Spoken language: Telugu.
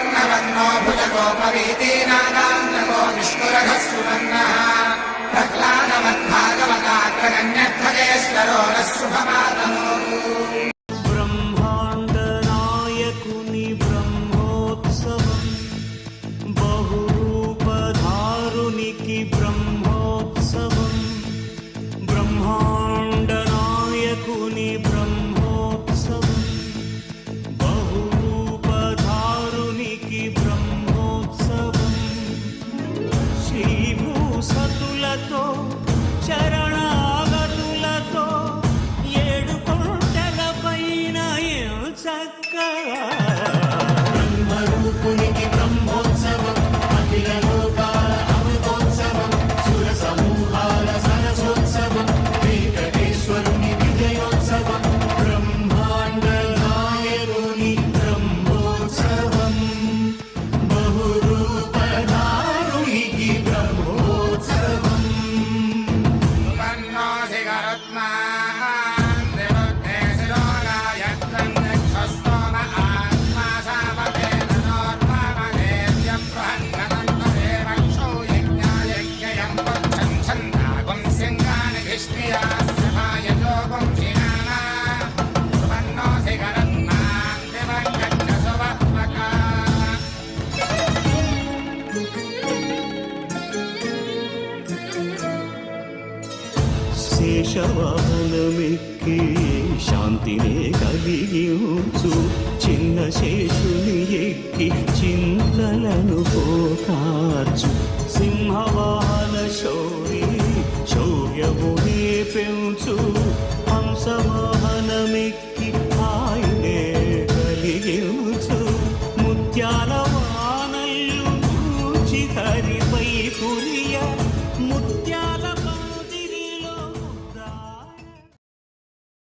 कर्णवन्नो भुजगोपवीतीनाम् नमो निष्कुरः सुवर्णः प्रह्लादमद्भागवताग्रगण्यध्वजेश्वरो नः शुभमातमो ब्रह्माण्डनायकुनि ब्रह्मोत्सवम् बहुरूपधारुणिकि ब्रह्म नमस्कार కేశవాలమెక్కి శాంతినే కలిగించు. చిన్న శేషుని ఎక్కి చింతలను పోకార్చు. సింహవా